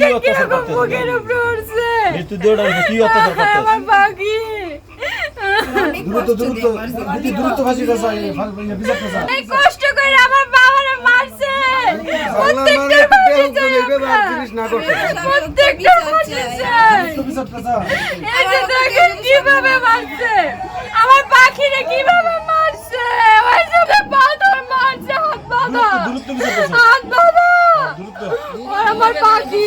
দেখেন অত্যাচার কীরকম করতেছে? মুখের উপরে উঠছে? মৃত্যু কি অত্যাচার করতেছে? আমার পাখি। দ্রুত দ্রুত দ্রুত দ্রুত ফাঁসি দাও বিচার করতে এই কষ্ট করে আমার বাবারে মারছে। প্রত্যেকটা ফাঁসি চাই আমরা। জিনিস না করতে প্রত্যেকটা ফাঁসি চাই বিচার করতে এই যে দেখেন কীভাবে মারছে। আমার পাখিরে কীভাবে মারছে। ওই যে বাঁধর মারছে হাত বাঁধা। দ্রুত বিচার করছে। হাত বাঁধা দ্রুত আর আমার পাখি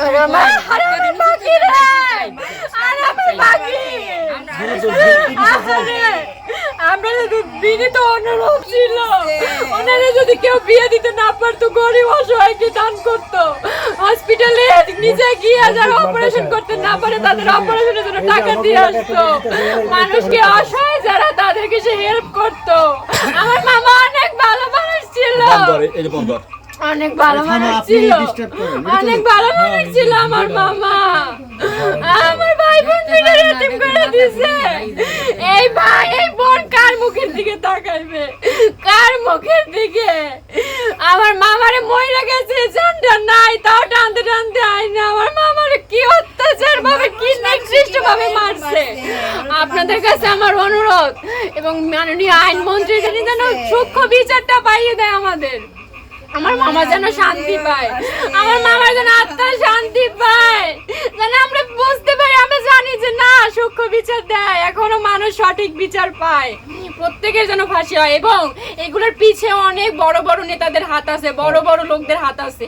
আর আমার আর আমার পাখি রে। আর আমার পাখি আরে, আমরা যদি বিনীত অনুরোধ ছিল ওনারা যদি কেউ বিয়ে দিতে না পারতো গরিব অসহায়কে দান করতো। হসপিটালে নিজে গিয়ে যারা অপারেশন করতে না পারে তাদের অপারেশনের জন্য টাকা দিয়ে আসতো। মানুষকে অসহায় যারা তাদেরকে সে হেল্প করতো। আমার মামা অনেক ভালো মানুষ ছিল। এই বন্ধ অনেক ভালো মানুষ আপনি ছিল। অনেক ভালো মানুষ ছিল আমার মামা। আমার ভাই বোন মিলে এতিম করে দিছে। এই ভাই এই বোন কার মুখের দিকে তাকাইবে? কার মুখের দিকে? আমার মামারে মইরা গেছে জানটা নাই তাও টানতে টানতে আইনা আমার মামারে কি অত্যাচার ভাবে কি নিকৃষ্ট ভাবে মারছে। আপনাদের কাছে আমার অনুরোধ এবং মাননীয় আইনমন্ত্রী যিনি যেন সূক্ষ্ম বিচারটা পাইয়ে দেয় আমাদের। আমার মামা যেন শান্তি পায়। আমার মামার যেন আত্মা শান্তি পায়। যেন আমরা বুঝতে পারি আমরা জানি যে না সূক্ষ্ম বিচার দেয়। এখনও মানুষ সঠিক বিচার পায়। প্রত্যেকের যেন ফাঁসি হয়। এবং এগুলোর পিছে অনেক বড় বড় নেতাদের হাত আছে বড় বড় লোকদের হাত আছে।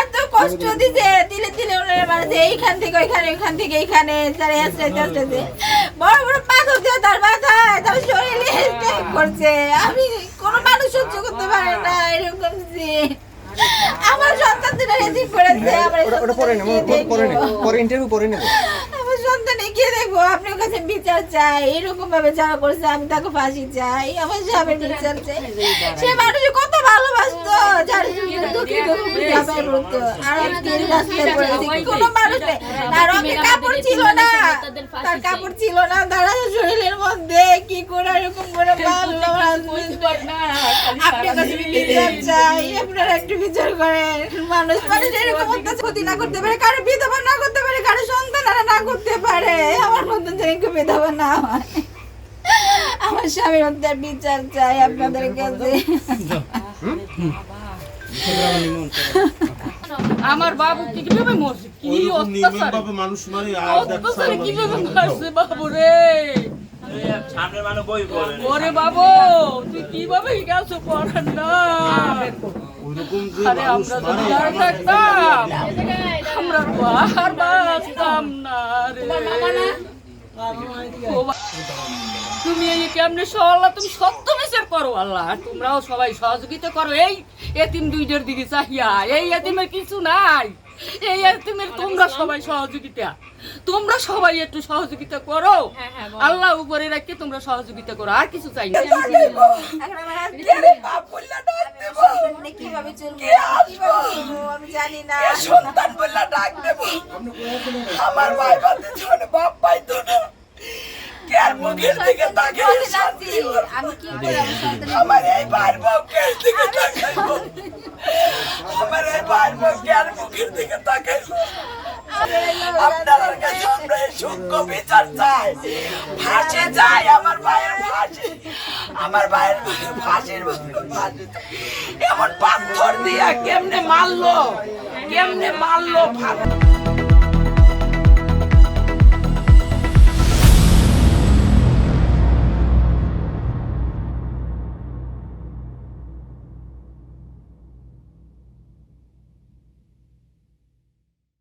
এত কষ্ট দিছে দিলে দিলে ওনারা মারছে এইখান থেকে ওইখানে ওইখান থেকে এইখানে তারা আসতে আসতে বড় বড় পাথর দিয়ে তার মাথায় তার শরীরে attack করছে আমি কোনো মানুষ সহ্য করতে পারে না এরকম যে আমার সন্তান দুটো রেজিক করেছে আমার ওটা পরে নেব পরে নেব, পরে ইন্টারভিউ পরে নেব। আমার সন্তানে দেখব, আপনার কাছে বিচার চাই, এরকম ভাবে যারা করছে, আমি তাকে ফাঁসি চাই, আমার স্বামীর বিচার চাই। সে মানুষ কত ভালোবাসতো, যার আর মানুষ নেই। কাপড় ছিল না, তার কাপড় ছিল না তারা শরীরের মধ্যে, কি করে এরকম করে husband। আপনার কাছে বিচার চাই আপনারা একটু বিচার করেন। মানুষ মানুষ এরকম ক্ষতি না করতে পারে কারও বিধবা না করতে পারে কারও সন্তানারা না করতে পারে। আমার মতন যেন কেউ বিধবা না হয়। আমার স্বামীর হত্যার বিচার চাই আপনাদের কাছে আমার বাবু কি কীভাবে মরছে? কি অত্যাচার? মানুষ মারে কীভাবে মারছে বাবু রে? সামনের মানে বই পড়ে ওরে বাবু তুই কীভাবে গেছো পড়ার না? আরে আমরা যদি মারে থাকতাম। আমরা আর বাঁচতাম না রে। তুমি এই কেমনে সল্লা তুমি সত্য বিচার করো আল্লাহ। তোমরাও সবাই সহযোগিতা করো। এই এতিম দুইটার দিকে চাহিয়া। এই এতিমের কিছু নাই। এই এতিমের তোমরা সবাই সহযোগিতা। তোমরা সবাই একটু সহযোগিতা করো। আল্লাহ উপরে রাখতে তোমরা সহযোগিতা করো আর কিছু চাই না। এখন আমার husband কীভাবে চলবো? কীভাবে চলবো আমি জানি না। সন্তান বললা ডাক দেব। আমার ভাই বাদে ছোট বাপ পাইতো না। কার মুখের দিকে তাকাই শান্তি আমি কি করে আমার এই ভাইয়ের মুখের দিকে তাকাইবো? আমার এই ভাইয়ের মুখের দিকে তাকাইবো? আপনার কাছে আমরা সূক্ষ্ম বিচার চাই। ফাঁসি চাই, আমার ভাইয়ের ফাঁসি। আমার ভাইয়ের ফাঁসির ফাঁসি। এমন পাথর দিয়া কেমনে মারলো? কেমনে মারলো ফাঁসি